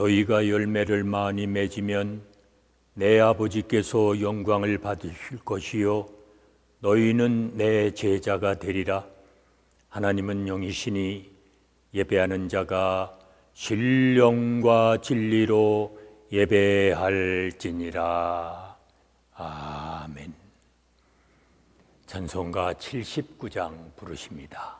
너희가 열매를 많이 맺으면 내 아버지께서 영광을 받으실 것이요. 너희는 내 제자가 되리라. 하나님은 영이시니 예배하는 자가 신령과 진리로 예배할지니라. 아멘. 찬송가 79장 부르십니다.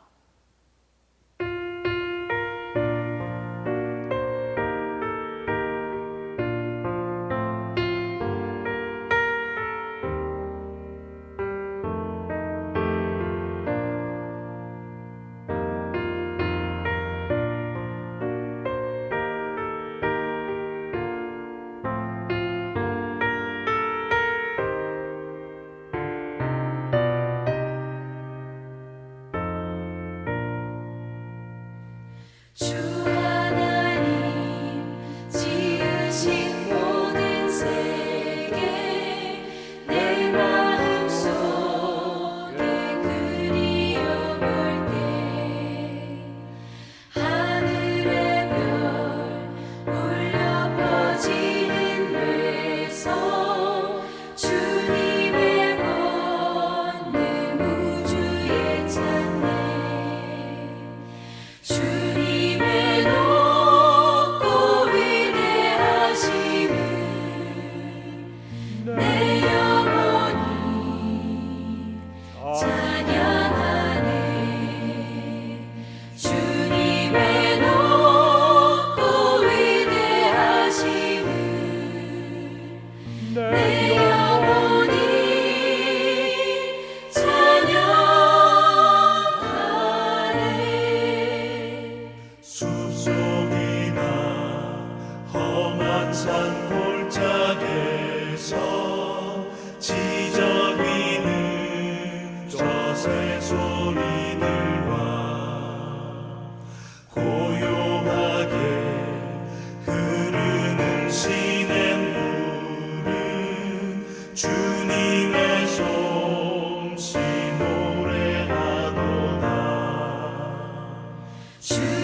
주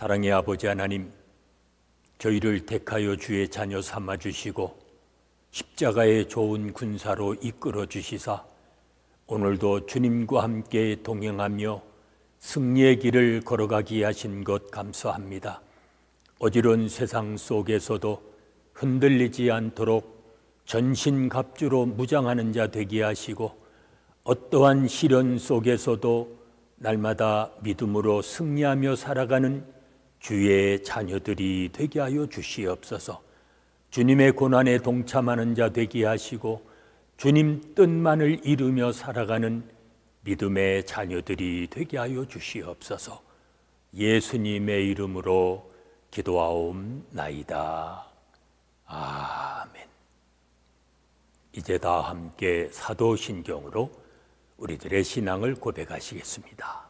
사랑의 아버지 하나님, 저희를 택하여 주의 자녀 삼아 주시고 십자가의 좋은 군사로 이끌어 주시사 오늘도 주님과 함께 동행하며 승리의 길을 걸어가게 하신 것 감사합니다. 어지러운 세상 속에서도 흔들리지 않도록 전신갑주로 무장하는 자 되게 하시고 어떠한 시련 속에서도 날마다 믿음으로 승리하며 살아가는 주의 자녀들이 되게 하여 주시옵소서. 주님의 고난에 동참하는 자 되게 하시고 주님 뜻만을 이루며 살아가는 믿음의 자녀들이 되게 하여 주시옵소서. 예수님의 이름으로 기도하옵나이다. 아멘. 이제 다 함께 사도신경으로 우리들의 신앙을 고백하시겠습니다.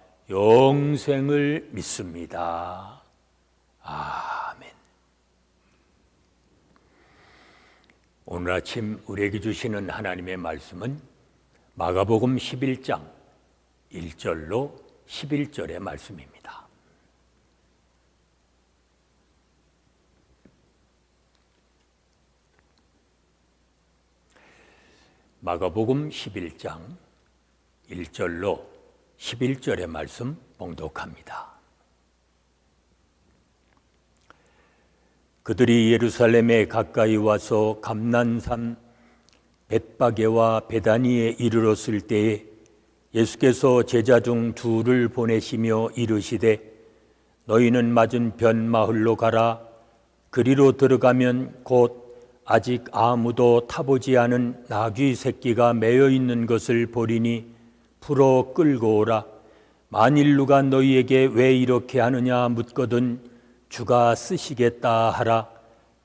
영생을 믿습니다. 아멘. 오늘 아침 우리에게 주시는 하나님의 말씀은 마가복음 11장 1절로 11절의 말씀입니다. 마가복음 11장 1절로 11절의 말씀 봉독합니다. 그들이 예루살렘에 가까이 와서 감난산 벳바게와 베다니에 이르렀을 때에 예수께서 제자 중 둘을 보내시며 이르시되 너희는 맞은편 마을로 가라 그리로 들어가면 곧 아직 아무도 타보지 않은 나귀 새끼가 매여 있는 것을 보리니 풀어 끌고 오라. 만일 누가 너희에게 왜 이렇게 하느냐 묻거든 주가 쓰시겠다 하라.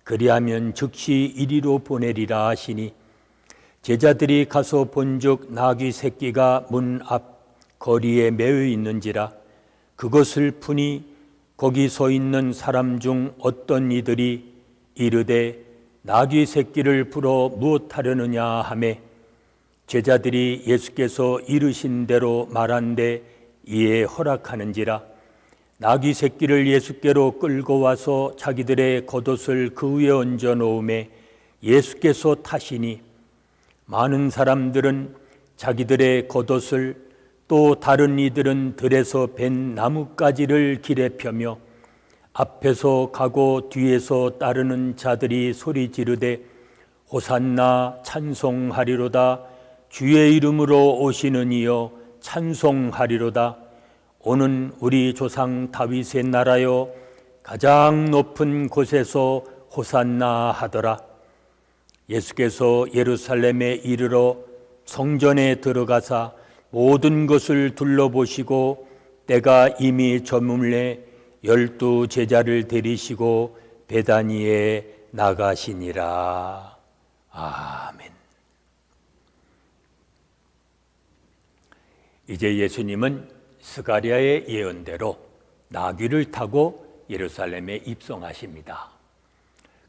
그리하면 즉시 이리로 보내리라 하시니 제자들이 가서 본즉 나귀 새끼가 문 앞 거리에 매여 있는지라. 그것을 푸니 거기 서 있는 사람 중 어떤 이들이 이르되 나귀 새끼를 풀어 무엇하려느냐 하매 제자들이 예수께서 이르신 대로 말한데 이에 허락하는지라. 나귀 새끼를 예수께로 끌고 와서 자기들의 겉옷을 그 위에 얹어 놓음에 예수께서 타시니 많은 사람들은 자기들의 겉옷을 또 다른 이들은 들에서 벤 나뭇가지를 길에 펴며 앞에서 가고 뒤에서 따르는 자들이 소리 지르되 호산나 찬송하리로다 주의 이름으로 오시는 이여 찬송하리로다 오는 우리 조상 다윗의 나라여 가장 높은 곳에서 호산나 하더라 예수께서 예루살렘에 이르러 성전에 들어가사 모든 것을 둘러보시고 때가 이미 저물래 열두 제자를 데리시고 베다니에 나가시니라. 아멘. 이제 예수님은 스가리아의 예언대로 나귀를 타고 예루살렘에 입성하십니다.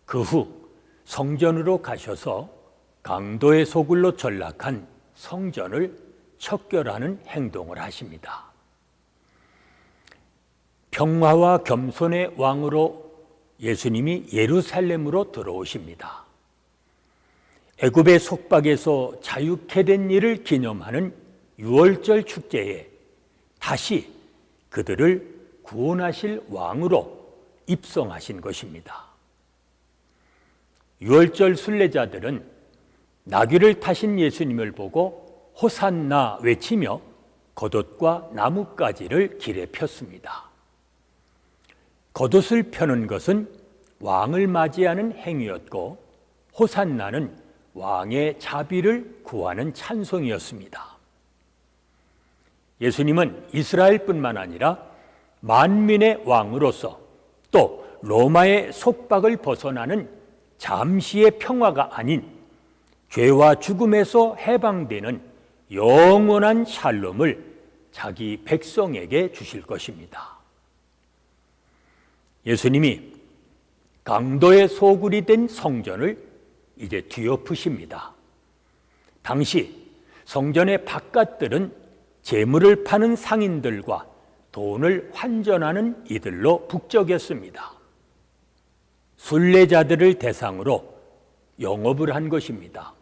그 후 성전으로 가셔서 강도의 소굴로 전락한 성전을 척결하는 행동을 하십니다. 평화와 겸손의 왕으로 예수님이 예루살렘으로 들어오십니다. 애굽의 속박에서 자유케 된 일을 기념하는 유월절 축제에 다시 그들을 구원하실 왕으로 입성하신 것입니다. 유월절 순례자들은 나귀를 타신 예수님을 보고 호산나 외치며 겉옷과 나뭇가지를 길에 폈습니다. 겉옷을 펴는 것은 왕을 맞이하는 행위였고 호산나는 왕의 자비를 구하는 찬송이었습니다. 예수님은 이스라엘뿐만 아니라 만민의 왕으로서 또 로마의 속박을 벗어나는 잠시의 평화가 아닌 죄와 죽음에서 해방되는 영원한 샬롬을 자기 백성에게 주실 것입니다. 예수님이 강도의 소굴이 된 성전을 이제 뒤엎으십니다. 당시 성전의 바깥들은 재물을 파는 상인들과 돈을 환전하는 이들로 북적였습니다. 순례자들을 대상으로 영업을 한 것입니다.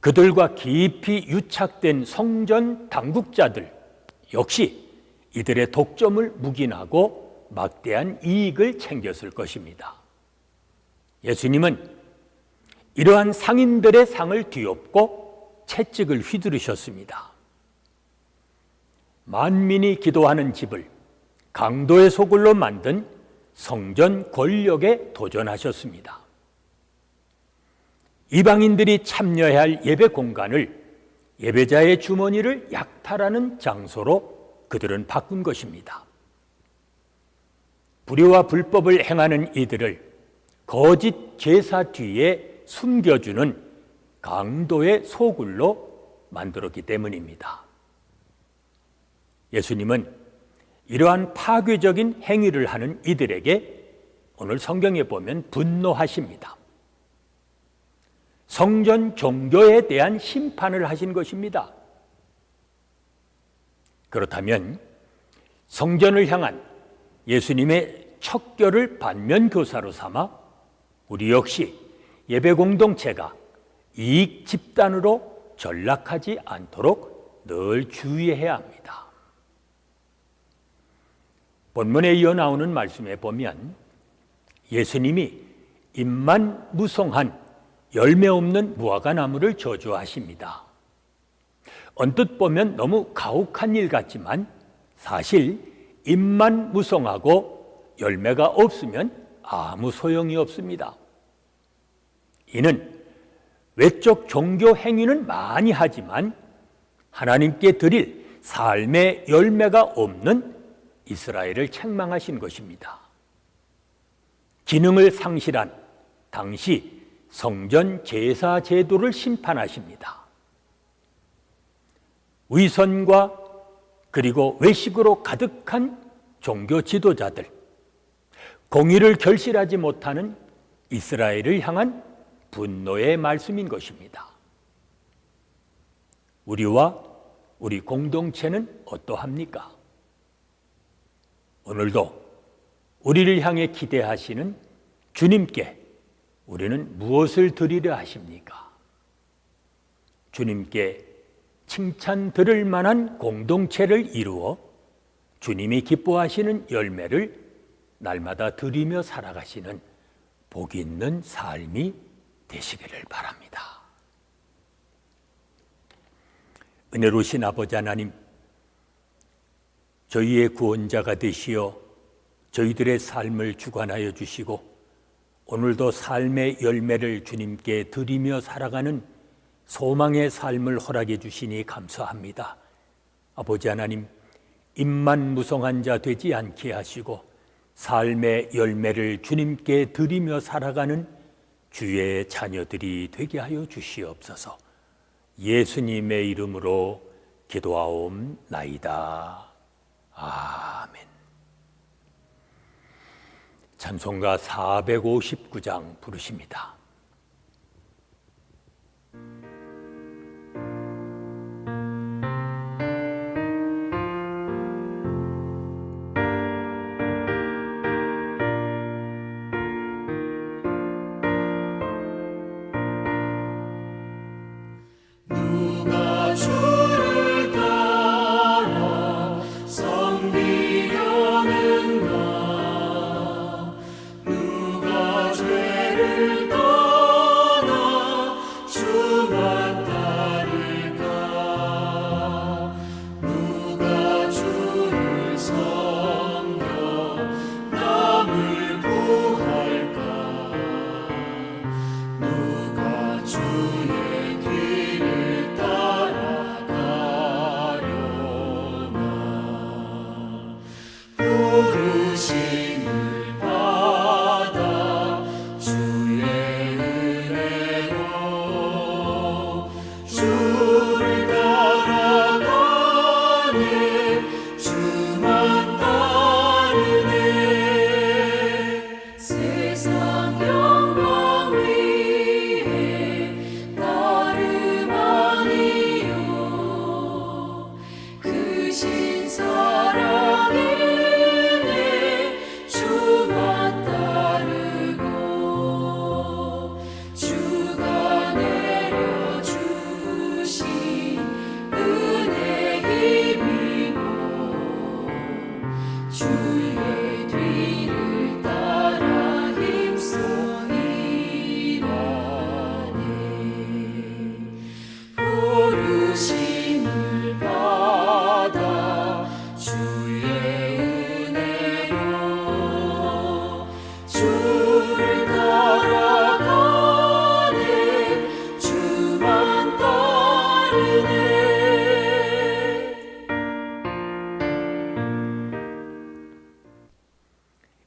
그들과 깊이 유착된 성전 당국자들 역시 이들의 독점을 묵인하고 막대한 이익을 챙겼을 것입니다. 예수님은 이러한 상인들의 상을 뒤엎고 채찍을 휘두르셨습니다. 만민이 기도하는 집을 강도의 소굴로 만든 성전 권력에 도전하셨습니다. 이방인들이 참여해야 할 예배 공간을 예배자의 주머니를 약탈하는 장소로 그들은 바꾼 것입니다. 불의와 불법을 행하는 이들을 거짓 제사 뒤에 숨겨주는 강도의 소굴로 만들었기 때문입니다. 예수님은 이러한 파괴적인 행위를 하는 이들에게 오늘 성경에 보면 분노하십니다. 성전 종교에 대한 심판을 하신 것입니다. 그렇다면 성전을 향한 예수님의 척결을 반면 교사로 삼아 우리 역시 예배 공동체가 이익 집단으로 전락하지 않도록 늘 주의해야 합니다. 본문에 이어 나오는 말씀에 보면 예수님이 입만 무성한 열매 없는 무화과 나무를 저주하십니다. 언뜻 보면 너무 가혹한 일 같지만 사실 입만 무성하고 열매가 없으면 아무 소용이 없습니다. 이는 외적 종교 행위는 많이 하지만 하나님께 드릴 삶의 열매가 없는 이스라엘을 책망하신 것입니다. 기능을 상실한 당시 성전 제사 제도를 심판하십니다. 위선과 그리고 외식으로 가득한 종교 지도자들, 공의를 결실하지 못하는 이스라엘을 향한 분노의 말씀인 것입니다. 우리와 우리 공동체는 어떠합니까? 오늘도 우리를 향해 기대하시는 주님께 우리는 무엇을 드리려 하십니까? 주님께 칭찬 들을 만한 공동체를 이루어 주님이 기뻐하시는 열매를 날마다 드리며 살아가시는 복 있는 삶이 되시기를 바랍니다. 은혜로우신 아버지 하나님, 저희의 구원자가 되시어 저희들의 삶을 주관하여 주시고 오늘도 삶의 열매를 주님께 드리며 살아가는 소망의 삶을 허락해 주시니 감사합니다. 아버지 하나님, 입만 무성한 자 되지 않게 하시고 삶의 열매를 주님께 드리며 살아가는 주의 자녀들이 되게 하여 주시옵소서. 예수님의 이름으로 기도하옵나이다. 아멘. 찬송가 459장 부르십니다.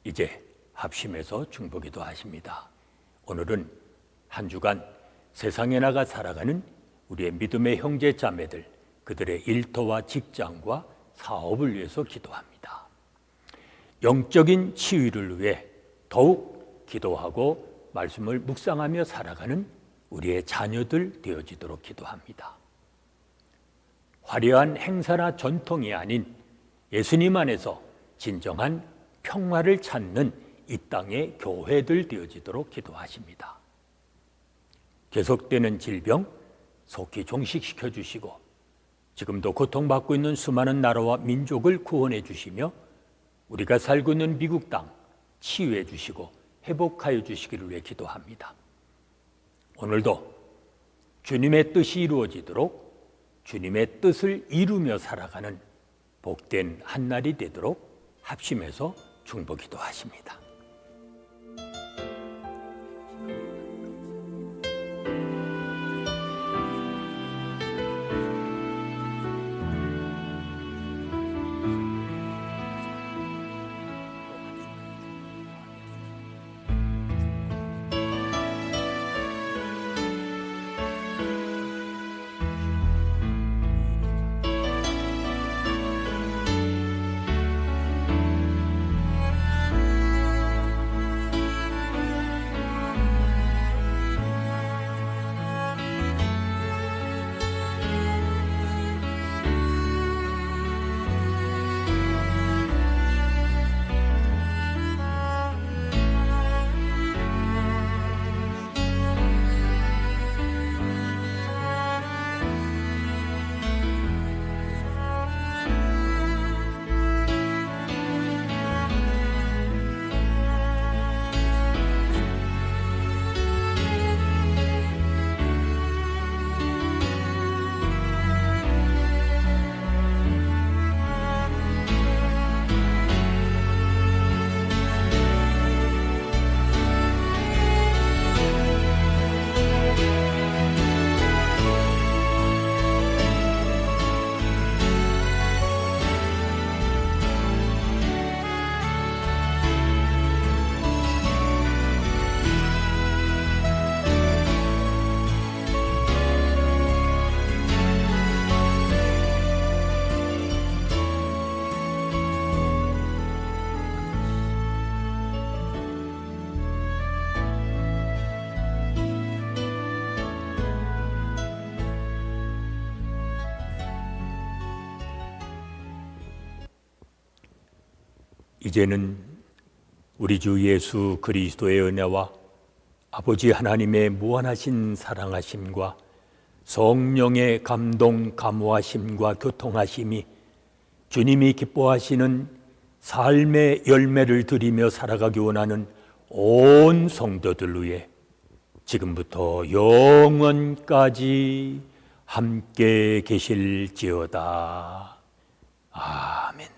이제 합심해서 중보기도 하십니다. 오늘은 한 주간 세상에 나가 살아가는 우리의 믿음의 형제 자매들 그들의 일터와 직장과 사업을 위해서 기도합니다. 영적인 치유를 위해 더욱 기도하고 말씀을 묵상하며 살아가는 우리의 자녀들 되어지도록 기도합니다. 화려한 행사나 전통이 아닌 예수님 안에서 진정한 평화를 찾는 이 땅의 교회들 되어지도록 기도하십니다. 계속되는 질병 속히 종식시켜 주시고 지금도 고통받고 있는 수많은 나라와 민족을 구원해 주시며 우리가 살고 있는 미국 땅 치유해 주시고 회복하여 주시기를 위해 기도합니다. 오늘도 주님의 뜻이 이루어지도록 주님의 뜻을 이루며 살아가는 복된 한날이 되도록 합심해서 중보 기도 하십니다. 이제는 우리 주 예수 그리스도의 은혜와 아버지 하나님의 무한하신 사랑하심과 성령의 감동 감화심과 교통하심이 주님이 기뻐하시는 삶의 열매를 드리며 살아가기 원하는 온 성도들 위해 지금부터 영원까지 함께 계실지어다. 아멘.